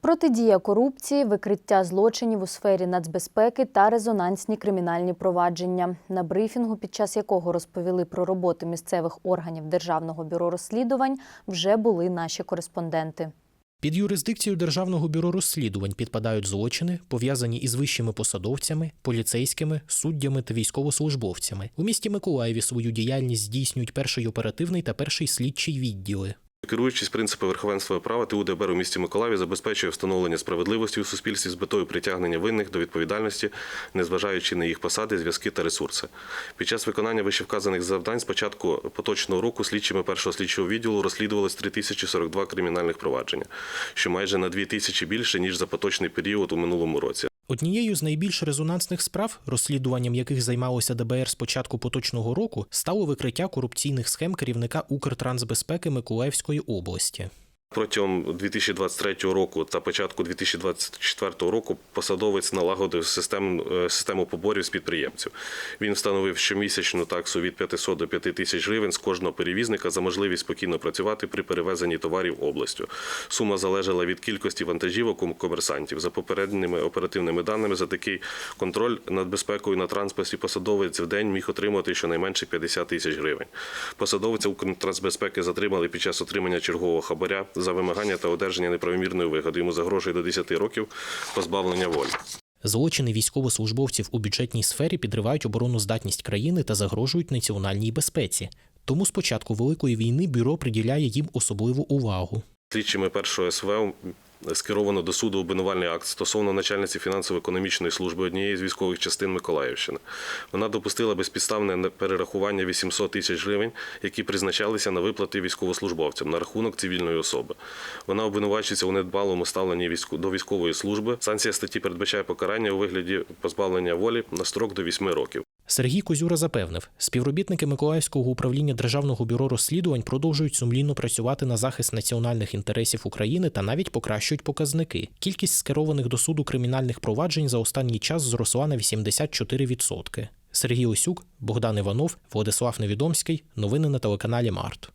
Протидія корупції, викриття злочинів у сфері нацбезпеки та резонансні кримінальні провадження. На брифінгу, під час якого розповіли про роботу місцевих органів Державного бюро розслідувань, вже були наші кореспонденти. Під юрисдикцію Державного бюро розслідувань підпадають злочини, пов'язані із вищими посадовцями, поліцейськими, суддями та військовослужбовцями. У місті Миколаєві свою діяльність здійснюють перший оперативний та перший слідчий відділи. Керуючись принципи верховенства права, ТУ ДБР у місті Миколаєві забезпечує встановлення справедливості у суспільстві з метою притягнення винних до відповідальності, незважаючи на їх посади, зв'язки та ресурси. Під час виконання вищевказаних завдань з початку поточного року слідчими першого слідчого відділу розслідувалось 3042 кримінальних провадження, що майже на 2000 більше ніж за поточний період у минулому році. Однією з найбільш резонансних справ, розслідуванням яких займалося ДБР з початку поточного року, стало викриття корупційних схем керівника Укртрансбезпеки Миколаївської області. Протягом 2023 року та початку 2024 року посадовець налагодив систему, е, систему поборів з підприємців. Він встановив щомісячну таксу від 500 до 5 тисяч гривень з кожного перевізника за можливість спокійно працювати при перевезенні товарів областю. Сума залежала від кількості вантажівок у комерсантів. За попередніми оперативними даними, за такий контроль над безпекою на транспорті посадовець в день міг отримати щонайменше 50 тисяч гривень. Посадовця Укртрансбезпеки затримали під час отримання чергового хабаря за вимагання та одержання неправомірної вигоди. Йому загрожує до 10 років позбавлення волі. Злочини військовослужбовців у бюджетній сфері підривають обороноздатність країни та загрожують національній безпеці. Тому з початку великої війни бюро приділяє їм особливу увагу. Слідчими першого СВ скеровано до суду обвинувальний акт стосовно начальниці фінансово-економічної служби однієї з військових частин Миколаївщини. Вона допустила безпідставне перерахування 800 тисяч гривень, які призначалися на виплати військовослужбовцям на рахунок цивільної особи. Вона обвинувачується у недбалому ставленні до військової служби. Санкція статті передбачає покарання у вигляді позбавлення волі на строк до 8 років. Сергій Козюра запевнив, співробітники Миколаївського управління Державного бюро розслідувань продовжують сумлінно працювати на захист національних інтересів України та навіть покращують показники. Кількість скерованих до суду кримінальних проваджень за останній час зросла на 84%. Сергій Осюк, Богдан Іванов, Владислав Невідомський. Новини на телеканалі Март.